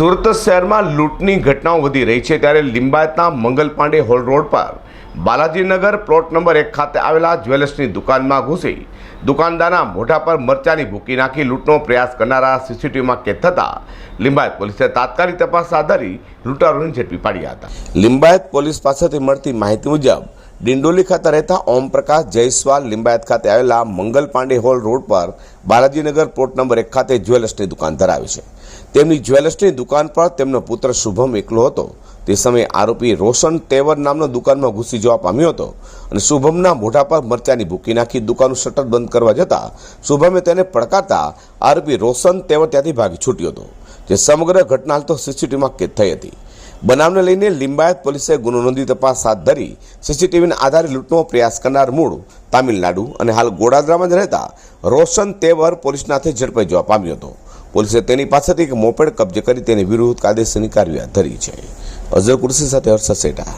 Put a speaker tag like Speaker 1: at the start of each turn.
Speaker 1: સુરત શહેરમાં લૂંટની ઘટનાઓ વધી રહી છે ત્યારે લિંબાયતના મંગલ પાંડે હોલ રોડ પર બાલાજીનગર પ્લોટ નંબર એક ખાતે આવેલા જ્વેલર્સની દુકાનમાં ઘૂસી દુકાનદારના મોઢા પર મરચાની ભૂકી નાખી લૂંટનો પ્રયાસ કરનારા સીસીટીવીમાં કેદ થતા લિંબાયત પોલીસે તાત્કાલિક તપાસ હાથ ધરી લૂંટારોને ઝડપી પાડ્યા હતા. લિંબાયત પોલીસ પાસેથી મળતી માહિતી મુજબ ડિંડોલી ખાતે રહેતા ઓમપ્રકાશ જયસ્વાલ લિંબાયત ખાતે આવેલા મંગલ પાંડે હોલ રોડ પર બાલાજીનગર પ્લોટ નંબર એક ખાતે જ્વેલર્સની દુકાન ધરાવે છે. તેમની જ્વેલર્સની દુકાન પર તેમનો પુત્ર શુભમ એકલો હતો. તે સમયે આરોપી રોશન તેવર નામનો દુકાનમાં ઘૂસી જવા પામ્યો હતો અને શુભમના મોઢા પર મરચાની ભૂકી નાખી દુકાનનું શટર બંધ કરવા જતા શુભમે તેને પડકારતા આરોપી રોશન તેવર ત્યાંથી ભાગી છૂટ્યો હતો. જે સમગ્ર ઘટના તો સીસીટીવીમાં કેદ થઈ હતી. બનાવને લઈને લિંબાયત પોલીસે ગુનો નોંધી તપાસ હાથ ધરી, સીસીટીવીના આધારે લૂંટનો પ્રયાસ કરનાર મૂળ તામિલનાડુ અને હાલ ગોડાદરામાં જ રહેતા રોશન તેવર પોલીસના હાથે ઝડપાઈ જવા પામ્યો હતો. પોલીસે તેની પાસેથી એક મોપેડ કબજે કરી તેની વિરુદ્ધ કાયદેસરની કાર્યવાહી ધરી છે. અઝર કુરસી સાથે હર્ષદ સેઠા.